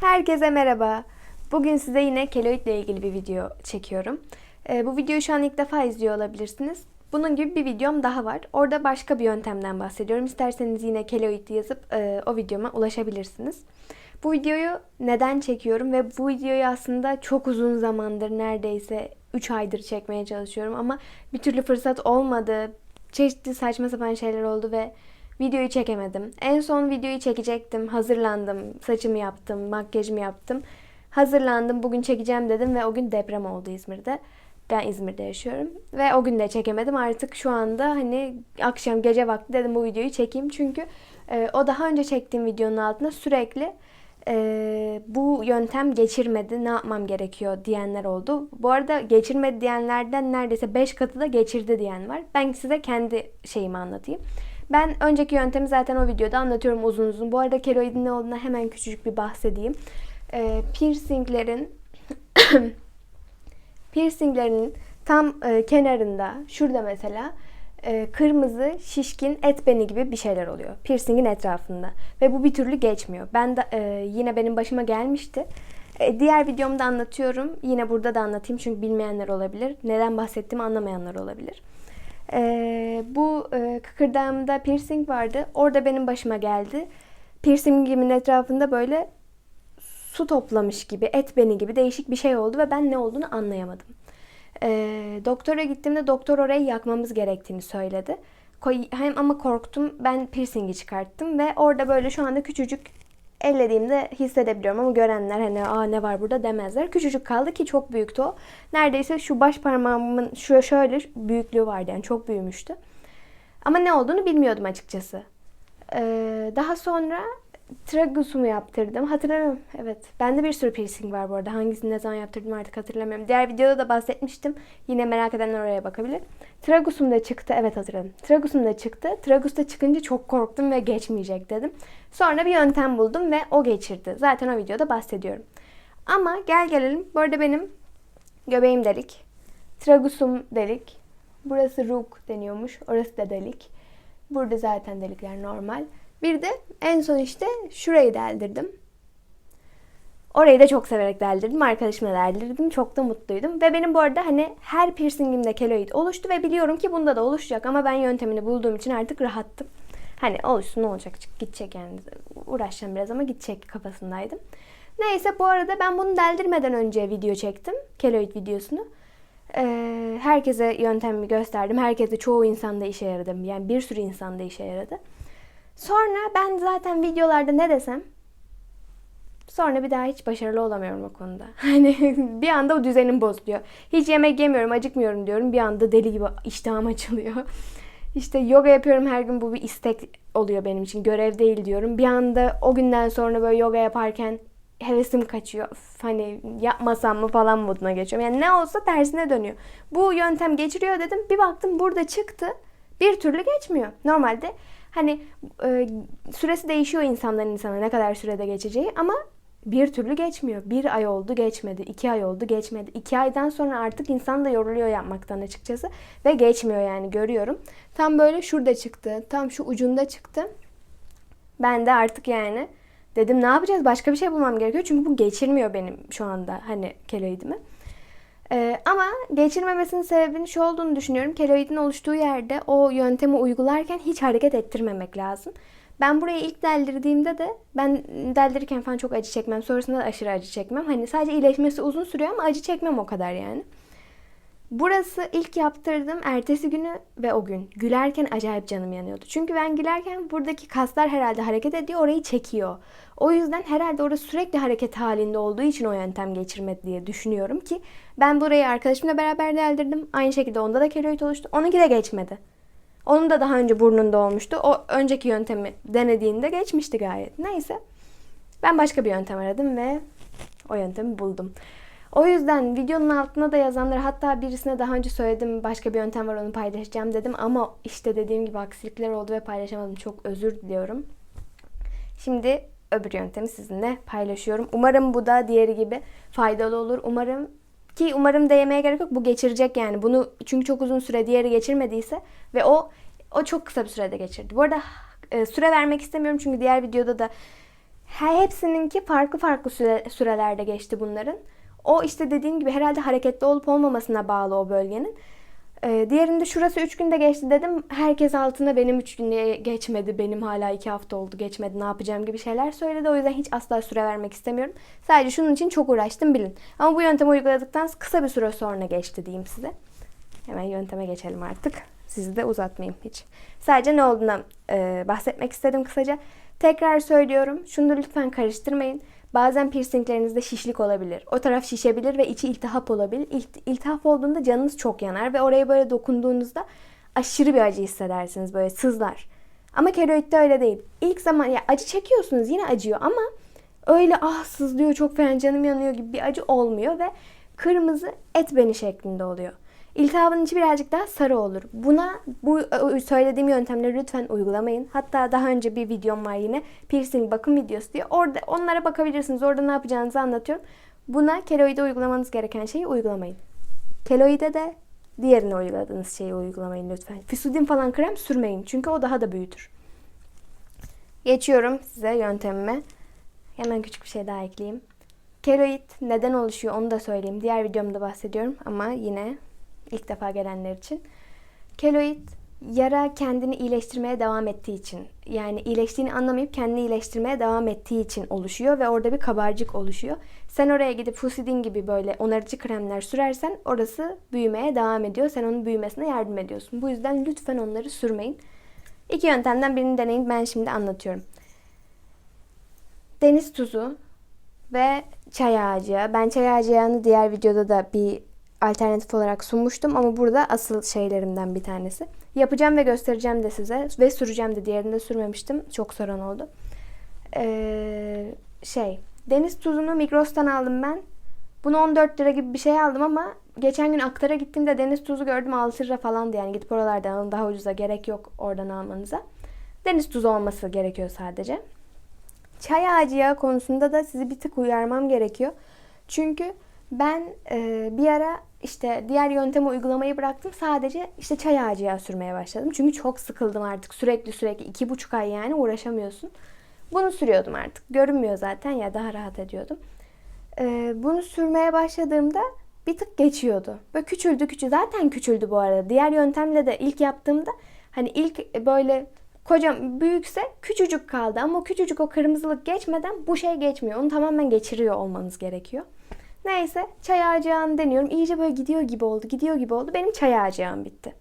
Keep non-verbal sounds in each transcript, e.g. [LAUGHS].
Herkese merhaba. Bugün size yine keloid ile ilgili bir video çekiyorum. Ee, bu videoyu şu an ilk defa izliyor olabilirsiniz. Bunun gibi bir videom daha var. Orada başka bir yöntemden bahsediyorum. İsterseniz yine keloid yazıp e, o videoma ulaşabilirsiniz. Bu videoyu neden çekiyorum ve bu videoyu aslında çok uzun zamandır neredeyse 3 aydır çekmeye çalışıyorum ama bir türlü fırsat olmadı. Çeşitli saçma sapan şeyler oldu ve videoyu çekemedim. En son videoyu çekecektim. Hazırlandım. Saçımı yaptım, makyajımı yaptım. Hazırlandım. Bugün çekeceğim dedim ve o gün deprem oldu İzmir'de. Ben İzmir'de yaşıyorum ve o gün de çekemedim. Artık şu anda hani akşam gece vakti dedim bu videoyu çekeyim. Çünkü e, o daha önce çektiğim videonun altında sürekli e, bu yöntem geçirmedi ne yapmam gerekiyor diyenler oldu. Bu arada geçirmedi diyenlerden neredeyse 5 katı da geçirdi diyen var. Ben size kendi şeyimi anlatayım. Ben önceki yöntemi zaten o videoda anlatıyorum uzun uzun. Bu arada keloidin ne olduğuna hemen küçücük bir bahsedeyim. E, piercinglerin [COUGHS] piercinglerin tam e, kenarında şurada mesela e, kırmızı şişkin et beni gibi bir şeyler oluyor. Piercingin etrafında. Ve bu bir türlü geçmiyor. Ben de e, yine benim başıma gelmişti. E, diğer videomda anlatıyorum. Yine burada da anlatayım çünkü bilmeyenler olabilir. Neden bahsettiğimi anlamayanlar olabilir. E, bu e, kıkırdağımda piercing vardı. Orada benim başıma geldi. Piercingimin etrafında böyle su toplamış gibi, et beni gibi değişik bir şey oldu ve ben ne olduğunu anlayamadım. E, doktora gittiğimde doktor orayı yakmamız gerektiğini söyledi. Hem ama korktum. Ben piercingi çıkarttım ve orada böyle şu anda küçücük ellediğimde hissedebiliyorum ama görenler hani aa ne var burada demezler. Küçücük kaldı ki çok büyüktü o. Neredeyse şu baş parmağımın şu şöyle büyüklüğü vardı yani çok büyümüştü. Ama ne olduğunu bilmiyordum açıkçası. Ee, daha sonra tragusumu yaptırdım. Hatırlamıyorum. Evet. Bende bir sürü piercing var bu arada. Hangisini ne zaman yaptırdım artık hatırlamıyorum. Diğer videoda da bahsetmiştim. Yine merak edenler oraya bakabilir. Tragusum da çıktı. Evet hatırladım. Tragusum da çıktı. Tragus da çıkınca çok korktum ve geçmeyecek dedim. Sonra bir yöntem buldum ve o geçirdi. Zaten o videoda bahsediyorum. Ama gel gelelim. Bu arada benim göbeğim delik. Tragusum delik. Burası rug deniyormuş. Orası da delik. Burada zaten delikler normal. Bir de en son işte şurayı deldirdim. Orayı da çok severek deldirdim. Arkadaşımla deldirdim. Çok da mutluydum. Ve benim bu arada hani her piercingimde keloid oluştu ve biliyorum ki bunda da oluşacak. Ama ben yöntemini bulduğum için artık rahattım. Hani oluşsun ne olacak gidecek yani uğraşacağım biraz ama gidecek kafasındaydım. Neyse bu arada ben bunu deldirmeden önce video çektim. Keloid videosunu. Ee, herkese yöntemi gösterdim. Herkese çoğu insanda işe yaradı. Yani bir sürü insanda işe yaradı. Sonra ben zaten videolarda ne desem sonra bir daha hiç başarılı olamıyorum o konuda. [LAUGHS] Hani bir anda o düzenim bozuluyor. Hiç yemek yemiyorum, acıkmıyorum diyorum. Bir anda deli gibi iştahım açılıyor. [LAUGHS] İşte yoga yapıyorum her gün bu bir istek oluyor benim için. Görev değil diyorum. Bir anda o günden sonra böyle yoga yaparken hevesim kaçıyor. Hani yapmasam mı falan moduna geçiyorum. Yani ne olsa tersine dönüyor. Bu yöntem geçiriyor dedim. Bir baktım burada çıktı. Bir türlü geçmiyor. Normalde hani e, süresi değişiyor insanların insana ne kadar sürede geçeceği ama bir türlü geçmiyor. Bir ay oldu geçmedi. iki ay oldu geçmedi. İki aydan sonra artık insan da yoruluyor yapmaktan açıkçası. Ve geçmiyor yani görüyorum. Tam böyle şurada çıktı. Tam şu ucunda çıktı. Ben de artık yani dedim ne yapacağız? Başka bir şey bulmam gerekiyor. Çünkü bu geçirmiyor benim şu anda hani keloidimi. Ee, ama geçirmemesinin sebebinin şu olduğunu düşünüyorum. Keloidin oluştuğu yerde o yöntemi uygularken hiç hareket ettirmemek lazım. Ben burayı ilk deldirdiğimde de ben deldirirken falan çok acı çekmem. Sonrasında da aşırı acı çekmem. Hani sadece iyileşmesi uzun sürüyor ama acı çekmem o kadar yani. Burası ilk yaptırdım ertesi günü ve o gün. Gülerken acayip canım yanıyordu. Çünkü ben gülerken buradaki kaslar herhalde hareket ediyor, orayı çekiyor. O yüzden herhalde orası sürekli hareket halinde olduğu için o yöntem geçirmedi diye düşünüyorum ki ben burayı arkadaşımla beraber deldirdim. Aynı şekilde onda da keloid oluştu. Onunki de geçmedi. Onun da daha önce burnunda olmuştu. O önceki yöntemi denediğinde geçmişti gayet. Neyse. Ben başka bir yöntem aradım ve o yöntemi buldum. O yüzden videonun altına da yazanlara hatta birisine daha önce söyledim başka bir yöntem var onu paylaşacağım dedim ama işte dediğim gibi aksilikler oldu ve paylaşamadım. Çok özür diliyorum. Şimdi öbür yöntemi sizinle paylaşıyorum. Umarım bu da diğeri gibi faydalı olur. Umarım ki umarım da yemeye gerek yok. Bu geçirecek yani. Bunu çünkü çok uzun süre diğeri geçirmediyse ve o o çok kısa bir sürede geçirdi. Bu arada e, süre vermek istemiyorum çünkü diğer videoda da He- Hepsininki farklı farklı süre, sürelerde geçti bunların. O işte dediğim gibi herhalde hareketli olup olmamasına bağlı o bölgenin. Ee, diğerinde şurası 3 günde geçti dedim. Herkes altına benim 3 günde geçmedi, benim hala 2 hafta oldu geçmedi ne yapacağım gibi şeyler söyledi. O yüzden hiç asla süre vermek istemiyorum. Sadece şunun için çok uğraştım bilin. Ama bu yöntemi uyguladıktan kısa bir süre sonra geçti diyeyim size. Hemen yönteme geçelim artık. Sizi de uzatmayayım hiç. Sadece ne olduğuna e, bahsetmek istedim kısaca. Tekrar söylüyorum. Şunu da lütfen karıştırmayın. Bazen piercinglerinizde şişlik olabilir. O taraf şişebilir ve içi iltihap olabilir. İlt- iltihap olduğunda canınız çok yanar ve oraya böyle dokunduğunuzda aşırı bir acı hissedersiniz böyle sızlar. Ama keloidde öyle değil. İlk zaman ya acı çekiyorsunuz yine acıyor ama öyle ah sızlıyor çok fena canım yanıyor gibi bir acı olmuyor ve kırmızı et beni şeklinde oluyor. İltihabın içi birazcık daha sarı olur. Buna bu söylediğim yöntemleri lütfen uygulamayın. Hatta daha önce bir videom var yine piercing bakım videosu diye. Orada onlara bakabilirsiniz. Orada ne yapacağınızı anlatıyorum. Buna keloide uygulamanız gereken şeyi uygulamayın. Keloide de diğerine uyguladığınız şeyi uygulamayın lütfen. Fisudin falan krem sürmeyin. Çünkü o daha da büyütür. Geçiyorum size yöntemime. Hemen küçük bir şey daha ekleyeyim. Keloid neden oluşuyor onu da söyleyeyim. Diğer videomda bahsediyorum ama yine ilk defa gelenler için. Keloid yara kendini iyileştirmeye devam ettiği için yani iyileştiğini anlamayıp kendini iyileştirmeye devam ettiği için oluşuyor ve orada bir kabarcık oluşuyor. Sen oraya gidip Fusidin gibi böyle onarıcı kremler sürersen orası büyümeye devam ediyor. Sen onun büyümesine yardım ediyorsun. Bu yüzden lütfen onları sürmeyin. İki yöntemden birini deneyin. Ben şimdi anlatıyorum. Deniz tuzu ve çay ağacı. Ben çay ağacı diğer videoda da bir alternatif olarak sunmuştum ama burada asıl şeylerimden bir tanesi. Yapacağım ve göstereceğim de size ve süreceğim de diğerinde sürmemiştim. Çok soran oldu. Ee, şey deniz tuzunu Migros'tan aldım ben. Bunu 14 lira gibi bir şey aldım ama geçen gün Aktar'a gittiğimde deniz tuzu gördüm 6 lira falandı yani gidip oralardan alın daha ucuza gerek yok oradan almanıza. Deniz tuzu olması gerekiyor sadece. Çay ağacı yağı konusunda da sizi bir tık uyarmam gerekiyor. Çünkü ben e, bir ara işte diğer yöntemi uygulamayı bıraktım. Sadece işte çay ağacı yağı sürmeye başladım. Çünkü çok sıkıldım artık. Sürekli sürekli iki buçuk ay yani uğraşamıyorsun. Bunu sürüyordum artık. Görünmüyor zaten ya daha rahat ediyordum. E, bunu sürmeye başladığımda bir tık geçiyordu. Böyle küçüldü küçüldü. Zaten küçüldü bu arada. Diğer yöntemle de ilk yaptığımda hani ilk böyle kocam büyükse küçücük kaldı ama küçücük o kırmızılık geçmeden bu şey geçmiyor. Onu tamamen geçiriyor olmanız gerekiyor. Neyse çay ağacı yağını deniyorum. İyice böyle gidiyor gibi oldu, gidiyor gibi oldu. Benim çay ağacı yağım bitti.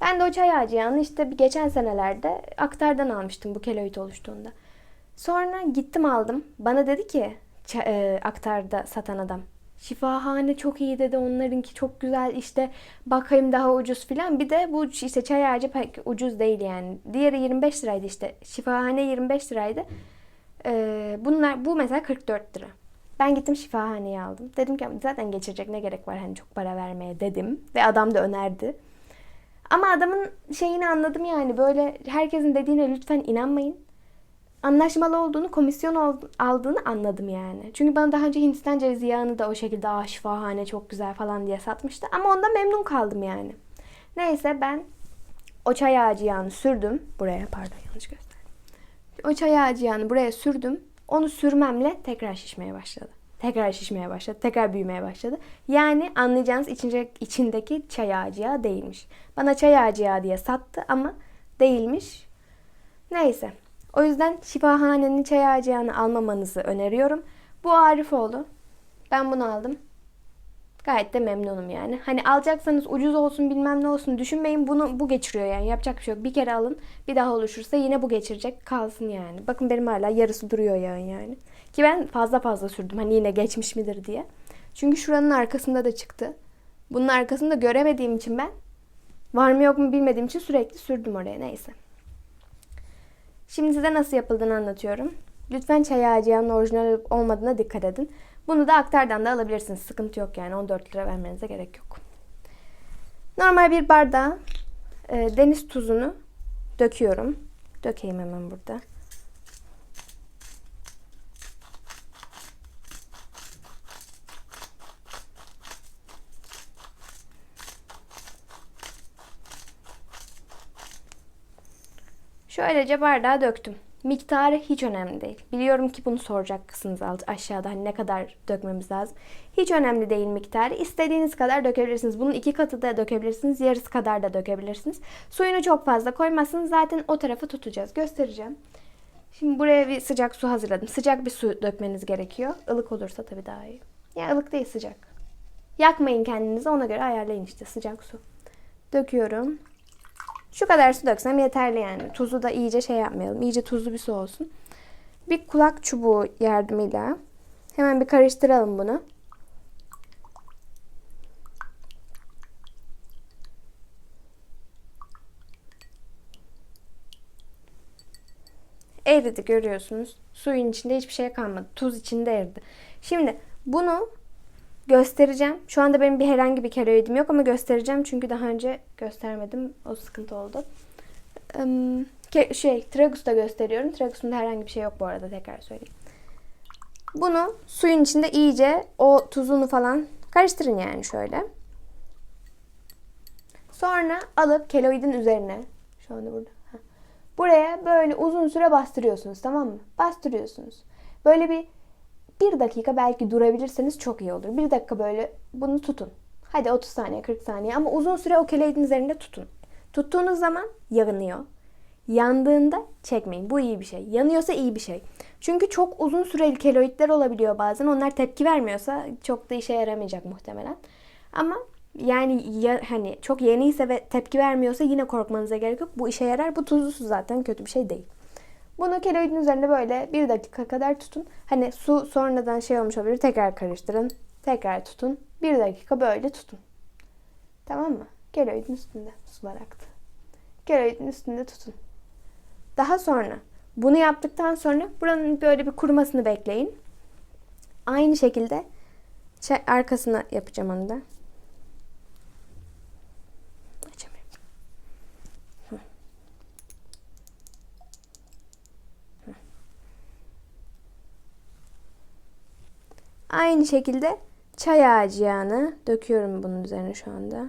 Ben de o çay ağacı yağını işte geçen senelerde aktardan almıştım bu keloid oluştuğunda. Sonra gittim aldım. Bana dedi ki e, aktarda satan adam. Şifahane çok iyi dedi. Onlarınki çok güzel işte bakayım daha ucuz filan. Bir de bu işte çay ağacı pek ucuz değil yani. Diğeri 25 liraydı işte. Şifahane 25 liraydı. Ee, bunlar bu mesela 44 lira. Ben gittim şifahaneye aldım. Dedim ki zaten geçirecek ne gerek var hani çok para vermeye dedim. Ve adam da önerdi. Ama adamın şeyini anladım yani böyle herkesin dediğine lütfen inanmayın. Anlaşmalı olduğunu, komisyon aldığını anladım yani. Çünkü bana daha önce Hindistan cevizi yağını da o şekilde ah şifahane çok güzel falan diye satmıştı. Ama ondan memnun kaldım yani. Neyse ben o çay ağacı yağını sürdüm. Buraya pardon yanlış gösterdim. O çay ağacı yağını buraya sürdüm. Onu sürmemle tekrar şişmeye başladı. Tekrar şişmeye başladı. Tekrar büyümeye başladı. Yani anlayacağınız içince, içindeki çay ağacı değilmiş. Bana çay ağacı diye sattı ama değilmiş. Neyse. O yüzden şifahanenin çay ağacı almamanızı öneriyorum. Bu Arifoğlu. Ben bunu aldım. Gayet de memnunum yani. Hani alacaksanız ucuz olsun bilmem ne olsun düşünmeyin. Bunu bu geçiriyor yani. Yapacak bir şey yok. Bir kere alın. Bir daha oluşursa yine bu geçirecek. Kalsın yani. Bakın benim hala yarısı duruyor yağın yani. Ki ben fazla fazla sürdüm. Hani yine geçmiş midir diye. Çünkü şuranın arkasında da çıktı. Bunun arkasında göremediğim için ben var mı yok mu bilmediğim için sürekli sürdüm oraya. Neyse. Şimdi size nasıl yapıldığını anlatıyorum. Lütfen çay ağacı orijinal olmadığına dikkat edin. Bunu da aktardan da alabilirsiniz. Sıkıntı yok yani. 14 lira vermenize gerek yok. Normal bir bardağa e, deniz tuzunu döküyorum. Dökeyim hemen burada. Şöylece bardağa döktüm. Miktarı hiç önemli değil. Biliyorum ki bunu soracaksınız alt aşağıda hani ne kadar dökmemiz lazım. Hiç önemli değil miktarı. İstediğiniz kadar dökebilirsiniz. Bunun iki katı da dökebilirsiniz. Yarısı kadar da dökebilirsiniz. Suyunu çok fazla koymazsınız. Zaten o tarafı tutacağız. Göstereceğim. Şimdi buraya bir sıcak su hazırladım. Sıcak bir su dökmeniz gerekiyor. Ilık olursa tabii daha iyi. Ya ılık değil sıcak. Yakmayın kendinizi ona göre ayarlayın işte sıcak su. Döküyorum. Şu kadar su döksem yeterli yani. Tuzu da iyice şey yapmayalım. İyice tuzlu bir su olsun. Bir kulak çubuğu yardımıyla hemen bir karıştıralım bunu. Eridi görüyorsunuz. Suyun içinde hiçbir şey kalmadı. Tuz içinde eridi. Şimdi bunu göstereceğim. Şu anda benim bir herhangi bir keloidim yok ama göstereceğim çünkü daha önce göstermedim. O sıkıntı oldu. Şey, Tragus'ta gösteriyorum. Tragus'umda herhangi bir şey yok bu arada tekrar söyleyeyim. Bunu suyun içinde iyice o tuzunu falan karıştırın yani şöyle. Sonra alıp keloidin üzerine şu anda burada. Buraya böyle uzun süre bastırıyorsunuz tamam mı? Bastırıyorsunuz. Böyle bir bir dakika belki durabilirseniz çok iyi olur. Bir dakika böyle bunu tutun. Hadi 30 saniye 40 saniye ama uzun süre o keloidin üzerinde tutun. Tuttuğunuz zaman yanıyor. Yandığında çekmeyin. Bu iyi bir şey. Yanıyorsa iyi bir şey. Çünkü çok uzun süreli keloidler olabiliyor bazen. Onlar tepki vermiyorsa çok da işe yaramayacak muhtemelen. Ama yani ya, hani çok yeniyse ve tepki vermiyorsa yine korkmanıza gerek yok. Bu işe yarar. Bu tuzlu su zaten kötü bir şey değil. Bunu keloidin üzerinde böyle bir dakika kadar tutun. Hani su sonradan şey olmuş olabilir. Tekrar karıştırın. Tekrar tutun. Bir dakika böyle tutun. Tamam mı? Keloidin üstünde sular aktı. Keloidin üstünde tutun. Daha sonra bunu yaptıktan sonra buranın böyle bir kurumasını bekleyin. Aynı şekilde çay- arkasına yapacağım onu da. Aynı şekilde çay ağacı yağını döküyorum bunun üzerine şu anda.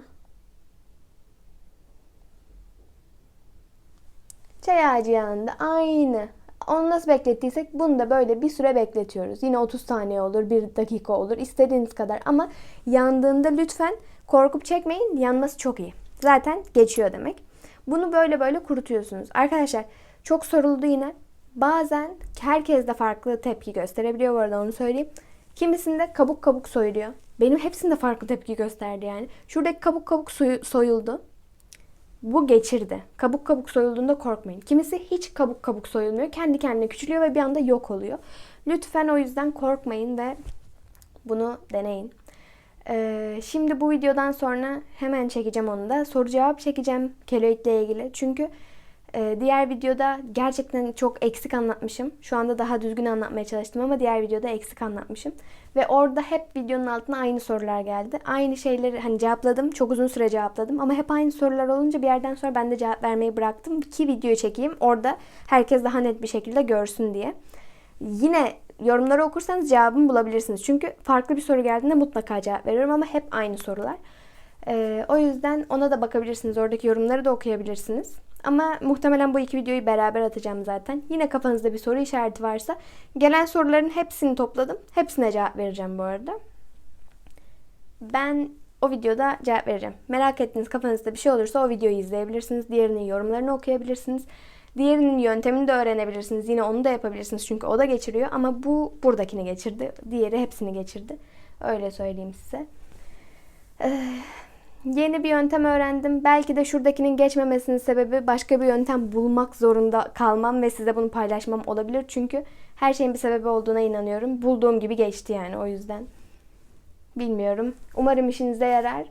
Çay ağacı yağında aynı. Onu nasıl beklettiysek bunu da böyle bir süre bekletiyoruz. Yine 30 saniye olur, 1 dakika olur, istediğiniz kadar. Ama yandığında lütfen korkup çekmeyin. Yanması çok iyi. Zaten geçiyor demek. Bunu böyle böyle kurutuyorsunuz. Arkadaşlar çok soruldu yine. Bazen herkes de farklı tepki gösterebiliyor bu arada onu söyleyeyim. Kimisinde kabuk kabuk soyuluyor. Benim hepsinde farklı tepki gösterdi yani. Şuradaki kabuk kabuk soyu- soyuldu. Bu geçirdi. Kabuk kabuk soyulduğunda korkmayın. Kimisi hiç kabuk kabuk soyulmuyor. Kendi kendine küçülüyor ve bir anda yok oluyor. Lütfen o yüzden korkmayın ve bunu deneyin. Ee, şimdi bu videodan sonra hemen çekeceğim onu da. Soru cevap çekeceğim keloidle ilgili. Çünkü diğer videoda gerçekten çok eksik anlatmışım. Şu anda daha düzgün anlatmaya çalıştım ama diğer videoda eksik anlatmışım. Ve orada hep videonun altına aynı sorular geldi. Aynı şeyleri hani cevapladım. Çok uzun süre cevapladım. Ama hep aynı sorular olunca bir yerden sonra ben de cevap vermeyi bıraktım. Ki videoyu çekeyim. Orada herkes daha net bir şekilde görsün diye. Yine yorumları okursanız cevabımı bulabilirsiniz. Çünkü farklı bir soru geldiğinde mutlaka cevap veriyorum ama hep aynı sorular. Ee, o yüzden ona da bakabilirsiniz. Oradaki yorumları da okuyabilirsiniz. Ama muhtemelen bu iki videoyu beraber atacağım zaten. Yine kafanızda bir soru işareti varsa gelen soruların hepsini topladım. Hepsine cevap vereceğim bu arada. Ben o videoda cevap vereceğim. Merak ettiğiniz kafanızda bir şey olursa o videoyu izleyebilirsiniz. Diğerinin yorumlarını okuyabilirsiniz. Diğerinin yöntemini de öğrenebilirsiniz. Yine onu da yapabilirsiniz çünkü o da geçiriyor. Ama bu buradakini geçirdi. Diğeri hepsini geçirdi. Öyle söyleyeyim size. Ee, yeni bir yöntem öğrendim. Belki de şuradakinin geçmemesinin sebebi başka bir yöntem bulmak zorunda kalmam ve size bunu paylaşmam olabilir. Çünkü her şeyin bir sebebi olduğuna inanıyorum. Bulduğum gibi geçti yani o yüzden. Bilmiyorum. Umarım işinize yarar.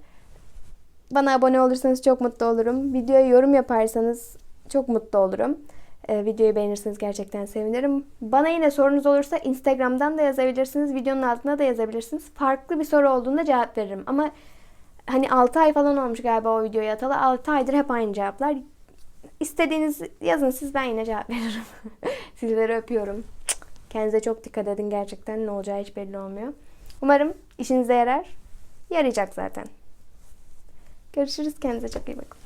Bana abone olursanız çok mutlu olurum. Videoya yorum yaparsanız çok mutlu olurum. Ee, videoyu beğenirseniz gerçekten sevinirim. Bana yine sorunuz olursa Instagram'dan da yazabilirsiniz. Videonun altına da yazabilirsiniz. Farklı bir soru olduğunda cevap veririm. Ama hani 6 ay falan olmuş galiba o videoyu atalı. 6 aydır hep aynı cevaplar. İstediğiniz yazın siz ben yine cevap [LAUGHS] veririm. Sizleri öpüyorum. Kendinize çok dikkat edin gerçekten. Ne olacağı hiç belli olmuyor. Umarım işinize yarar. Yarayacak zaten. Görüşürüz. Kendinize çok iyi bakın.